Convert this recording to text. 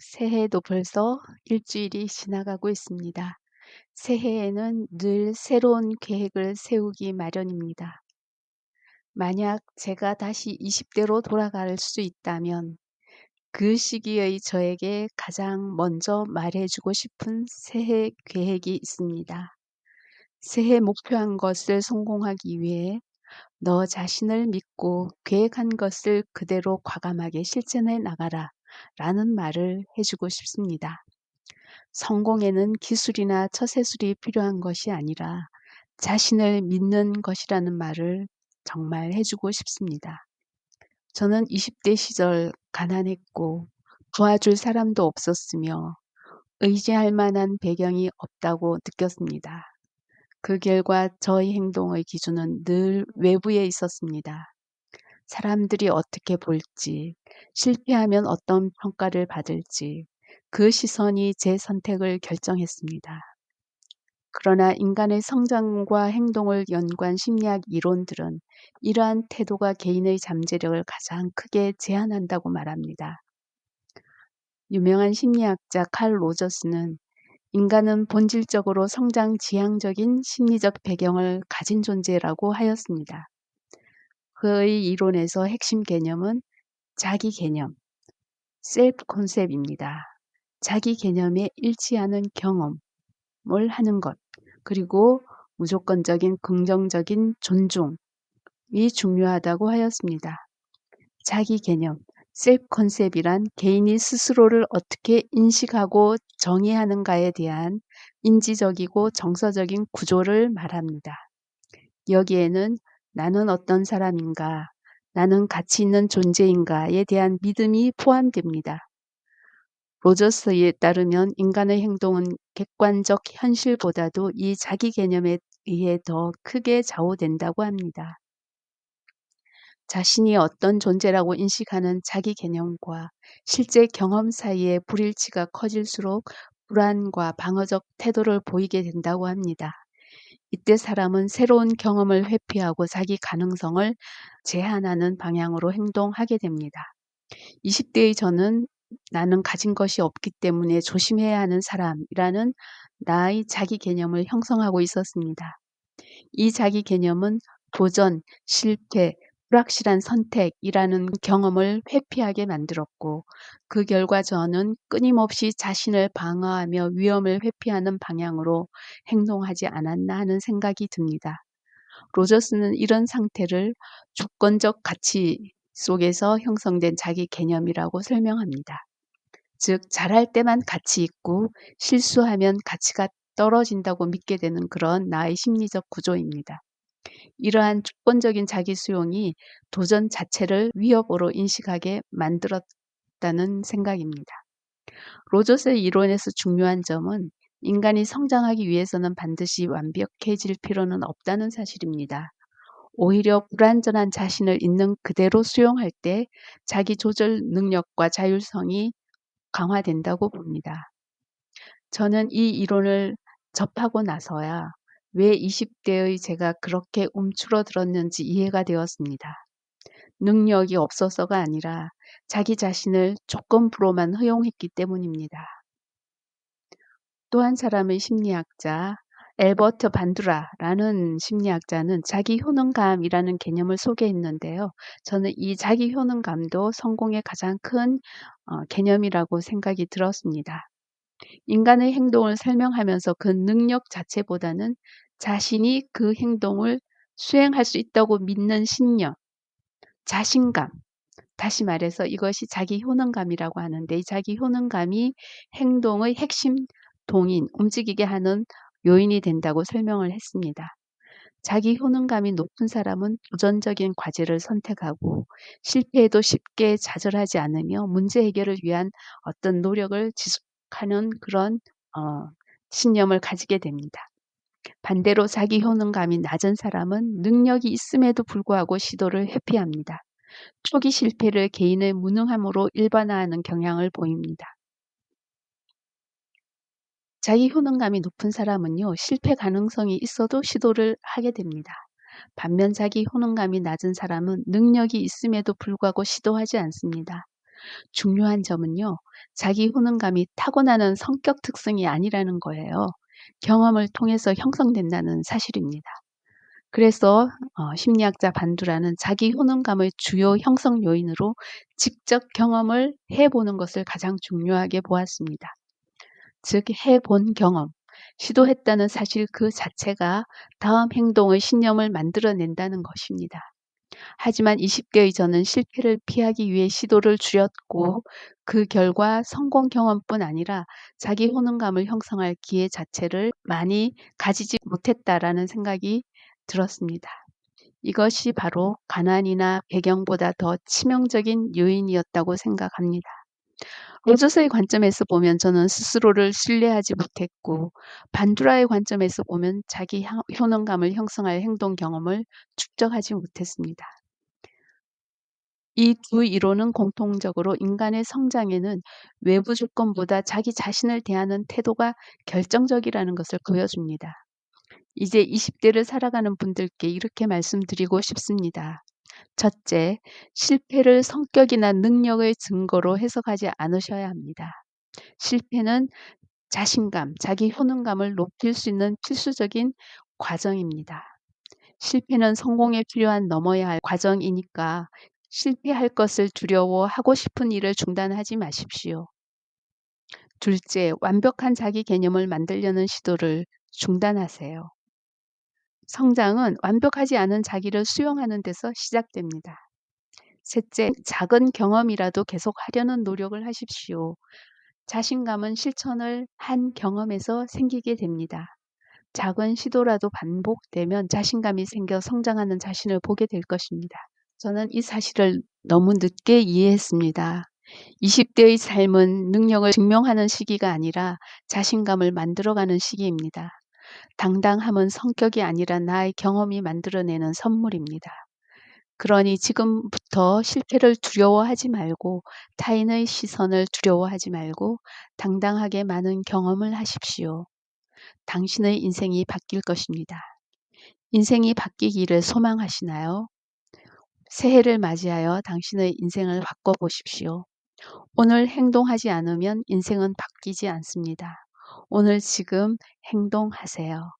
새해도 벌써 일주일이 지나가고 있습니다. 새해에는 늘 새로운 계획을 세우기 마련입니다. 만약 제가 다시 20대로 돌아갈 수 있다면 그 시기의 저에게 가장 먼저 말해주고 싶은 새해 계획이 있습니다. 새해 목표한 것을 성공하기 위해 너 자신을 믿고 계획한 것을 그대로 과감하게 실천해 나가라 라는 말을 해주고 싶습니다. 성공에는 기술이나 처세술이 필요한 것이 아니라 자신을 믿는 것이라는 말을 정말 해주고 싶습니다. 저는 20대 시절 가난했고 도와줄 사람도 없었으며 의지할 만한 배경이 없다고 느꼈습니다. 그 결과 저의 행동의 기준은 늘 외부에 있었습니다. 사람들이 어떻게 볼지, 실패하면 어떤 평가를 받을지, 그 시선이 제 선택을 결정했습니다. 그러나 인간의 성장과 행동을 연구한 심리학 이론들은 이러한 태도가 개인의 잠재력을 가장 크게 제한한다고 말합니다. 유명한 심리학자 칼 로저스는 인간은 본질적으로 성장 지향적인 심리적 배경을 가진 존재라고 하였습니다. 그의 이론에서 핵심 개념은 자기 개념, 셀프 콘셉트입니다. 자기 개념에 일치하는 경험을 하는 것, 그리고 무조건적인 긍정적인 존중이 중요하다고 하였습니다. 자기 개념, 셀프 컨셉이란 개인이 스스로를 어떻게 인식하고 정의하는가에 대한 인지적이고 정서적인 구조를 말합니다. 여기에는 나는 어떤 사람인가, 나는 가치 있는 존재인가에 대한 믿음이 포함됩니다. 로저스에 따르면 인간의 행동은 객관적 현실보다도 이 자기 개념에 의해 더 크게 좌우된다고 합니다. 자신이 어떤 존재라고 인식하는 자기 개념과 실제 경험 사이의 불일치가 커질수록 불안과 방어적 태도를 보이게 된다고 합니다. 이때 사람은 새로운 경험을 회피하고 자기 가능성을 제한하는 방향으로 행동하게 됩니다. 20대의 저는 나는 가진 것이 없기 때문에 조심해야 하는 사람이라는 나의 자기 개념을 형성하고 있었습니다. 이 자기 개념은 도전, 실패, 불확실한 선택이라는 경험을 회피하게 만들었고 그 결과 저는 끊임없이 자신을 방어하며 위험을 회피하는 방향으로 행동하지 않았나 하는 생각이 듭니다. 로저스는 이런 상태를 주권적 가치 속에서 형성된 자기 개념이라고 설명합니다. 즉, 잘할 때만 가치 있고 실수하면 가치가 떨어진다고 믿게 되는 그런 나의 심리적 구조입니다. 이러한 주권적인 자기 수용이 도전 자체를 위협으로 인식하게 만들었다는 생각입니다. 로저스의 이론에서 중요한 점은 인간이 성장하기 위해서는 반드시 완벽해질 필요는 없다는 사실입니다. 오히려 불완전한 자신을 있는 그대로 수용할 때 자기 조절 능력과 자율성이 강화된다고 봅니다. 저는 이 이론을 접하고 나서야 왜 20대의 제가 그렇게 움츠러들었는지 이해가 되었습니다. 능력이 없어서가 아니라 자기 자신을 조건부로만 허용했기 때문입니다. 또 한 사람의 심리학자 엘버트 반두라라는 심리학자는 자기 효능감이라는 개념을 소개했는데요. 저는 이 자기 효능감도 성공의 가장 큰 어, 개념이라고 생각이 들었습니다. 인간의 행동을 설명하면서 그 능력 자체보다는 자신이 그 행동을 수행할 수 있다고 믿는 신념, 자신감, 다시 말해서 이것이 자기 효능감이라고 하는데 이 자기 효능감이 행동의 핵심 동인, 움직이게 하는 요인이 된다고 설명을 했습니다. 자기 효능감이 높은 사람은 도전적인 과제를 선택하고 실패에도 쉽게 좌절하지 않으며 문제 해결을 위한 어떤 노력을 지속 하는 그런 어, 신념을 가지게 됩니다. 반대로 자기 효능감이 낮은 사람은 능력이 있음에도 불구하고 시도를 회피합니다. 초기 실패를 개인의 무능함으로 일반화하는 경향을 보입니다. 자기 효능감이 높은 사람은요, 실패 가능성이 있어도 시도를 하게 됩니다. 반면 자기 효능감이 낮은 사람은 능력이 있음에도 불구하고 시도하지 않습니다. 중요한 점은요. 자기 효능감이 타고나는 성격 특성이 아니라는 거예요. 경험을 통해서 형성된다는 사실입니다. 그래서 어, 심리학자 반두라는 자기 효능감의 주요 형성 요인으로 직접 경험을 해보는 것을 가장 중요하게 보았습니다. 즉 해본 경험, 시도했다는 사실 그 자체가 다음 행동의 신념을 만들어낸다는 것입니다. 하지만 20대의 저는 실패를 피하기 위해 시도를 줄였고 그 결과 성공 경험뿐 아니라 자기 효능감을 형성할 기회 자체를 많이 가지지 못했다라는 생각이 들었습니다. 이것이 바로 가난이나 배경보다 더 치명적인 요인이었다고 생각합니다. 어조서의 관점에서 보면 저는 스스로를 신뢰하지 못했고 반두라의 관점에서 보면 자기 효능감을 형성할 행동 경험을 축적하지 못했습니다. 이 두 이론은 공통적으로 인간의 성장에는 외부 조건보다 자기 자신을 대하는 태도가 결정적이라는 것을 보여줍니다. 이제 20대를 살아가는 분들께 이렇게 말씀드리고 싶습니다. 첫째, 실패를 성격이나 능력의 증거로 해석하지 않으셔야 합니다. 실패는 자신감, 자기 효능감을 높일 수 있는 필수적인 과정입니다. 실패는 성공에 필요한 넘어야 할 과정이니까 실패할 것을 두려워 하고 싶은 일을 중단하지 마십시오. 둘째, 완벽한 자기 개념을 만들려는 시도를 중단하세요. 성장은 완벽하지 않은 자기를 수용하는 데서 시작됩니다. 셋째, 작은 경험이라도 계속 하려는 노력을 하십시오. 자신감은 실천을 한 경험에서 생기게 됩니다. 작은 시도라도 반복되면 자신감이 생겨 성장하는 자신을 보게 될 것입니다. 저는 이 사실을 너무 늦게 이해했습니다. 20대의 삶은 능력을 증명하는 시기가 아니라 자신감을 만들어가는 시기입니다. 당당함은 성격이 아니라 나의 경험이 만들어내는 선물입니다. 그러니 지금부터 실패를 두려워하지 말고 타인의 시선을 두려워하지 말고 당당하게 많은 경험을 하십시오. 당신의 인생이 바뀔 것입니다. 인생이 바뀌기를 소망하시나요? 새해를 맞이하여 당신의 인생을 바꿔보십시오. 오늘 행동하지 않으면 인생은 바뀌지 않습니다. 오늘 지금 행동하세요.